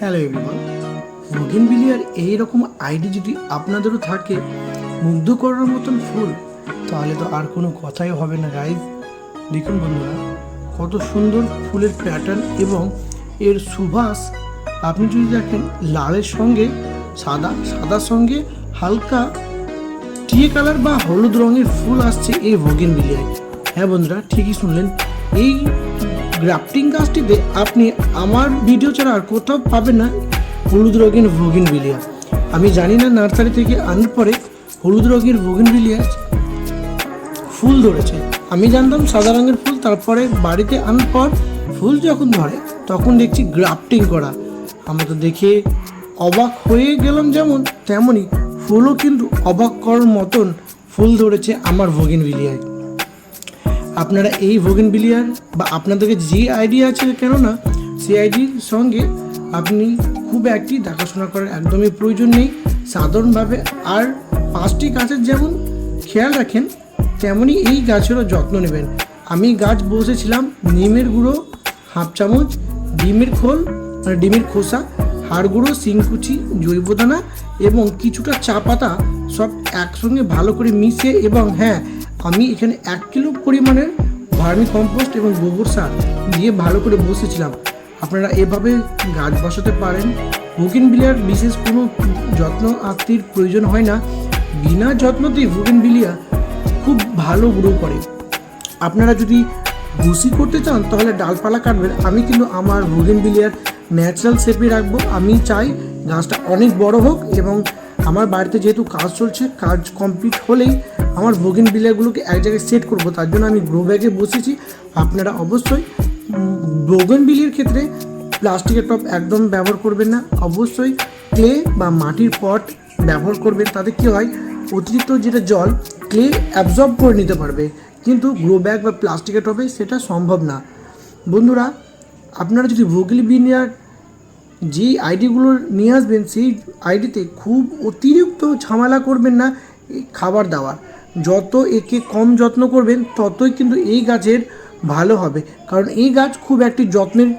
Hello everyone মুগিন billiard এই রকম ID যদি আপনাদেরও থাকে, মুগ্ধ করার মতন ফুল, তাহলে তো আর কোনো কথাই হবে না গাইজ দেখুন বন্ধুরা, কত সুন্দর ফুলের প্যাটার্ন এবং এর সুবাস। আপনি যদি দেখেন, লালের সঙ্গে, সাদা সাদার সঙ্গে হালকা টিয়ে কালার বা হলুদ রঙের ফুল আসছে এই ভোগিন বিলিয়ায়। হ্যাঁ বন্ধুরা, ঠিকই শুনলেন। এই গ্রাফটিং গাছটিতে আপনি আমার ভিডিও ছাড়া আর কোথাও পাবেন না হলুদ রঙের ভোগিন বিলিয়া আমি জানি না নার্সারি থেকে আনার পরে হলুদ রঙের ভোগিন বিলিয়া ফুল ধরেছে। আমি জানতাম সাদা রঙের ফুল, তারপরে বাড়িতে আনার পর ফুল যখন ধরে, তখন দেখছি গ্রাফটিং করা। আমরা তো দেখে অবাক হয়ে গেলাম যেমন তেমনই ফুলও কিন্তু অবাক করার মতন ফুল ধরেছে আমার ভোগিন বিলিয়ায় আপনারা এই ভোগিন বিলিয়ার বা আপনাদেরকে যে আইডিয়া আছে কেননা, সেই আইডির সঙ্গে আপনি খুব একটি দেখাশোনা করার একদমই প্রয়োজন নেই। সাধারণভাবে আর পাঁচটি গাছের যেমন খেয়াল রাখেন তেমনই এই গাছেরও যত্ন নেবেন। আমি গাছ বসেছিলাম, নিমের গুঁড়ো, হাফ চামচ, ডিমের খোল মানে ডিমের খোসা, হাড় গুঁড়ো, শিংকুচি জৈব দানা এবং কিছুটা চা পাতা সব একসঙ্গে ভালো করে মিশিয়ে এবং হ্যাঁ আমি এখানে এক কিলো পরিমাণের ভার্মি কম্পোস্ট এবং গোবর সার দিয়ে ভালো করে বসেছিলাম। আপনারা এভাবে গাছ বসাতে পারেন। বুকিন বিলিয়ার বিশেষ কোনো যত্ন আত্মীর প্রয়োজন হয় না। বিনা যত্নতেই বুকিন বিলিয়া খুব ভালো গ্রো করে। আপনারা যদি ভুসি করতে চান, তাহলে ডালপালা কাটবেন। আমি কিন্তু আমার ভোগেন বিলিয়ার ন্যাচারাল শেপে রাখব। আমি চাই গাছটা অনেক বড় হোক এবং আমার বাড়িতে যেহেতু কাজ চলছে, কাজ কমপ্লিট হলেই আমার ভোগেন বিলিয়াগুলোকে এক জায়গায় সেট করব, তার জন্য আমি গ্রো ব্যাগে বসেছি। আপনারা অবশ্যই ভোগেন বিলিয়ার ক্ষেত্রে প্লাস্টিকের টপ একদম ব্যবহার করবেন না। অবশ্যই ক্লে বা মাটির পট ব্যবহার করবেন, তাতে কী হয়? অতিরিক্ত যেটা জল ক্লে অ্যাবজর্ব করে নিতে পারবে। কিন্তু গ্রো ব্যাগ বা প্লাস্টিকের টবে সেটা সম্ভব না। বন্ধুরা, আপনারা যদি ভোগলি বিনিয়ার যে আইডিগুলো নিয়ে আসবেন, সেই আইডিতে খুব অতিরিক্ত ঝামেলা করবেন না খাবার দাবার। যত একে কম যত্ন করবেন, ততই কিন্তু এই গাছের ভালো হবে। কারণ এই গাছ খুব একটি যত্নের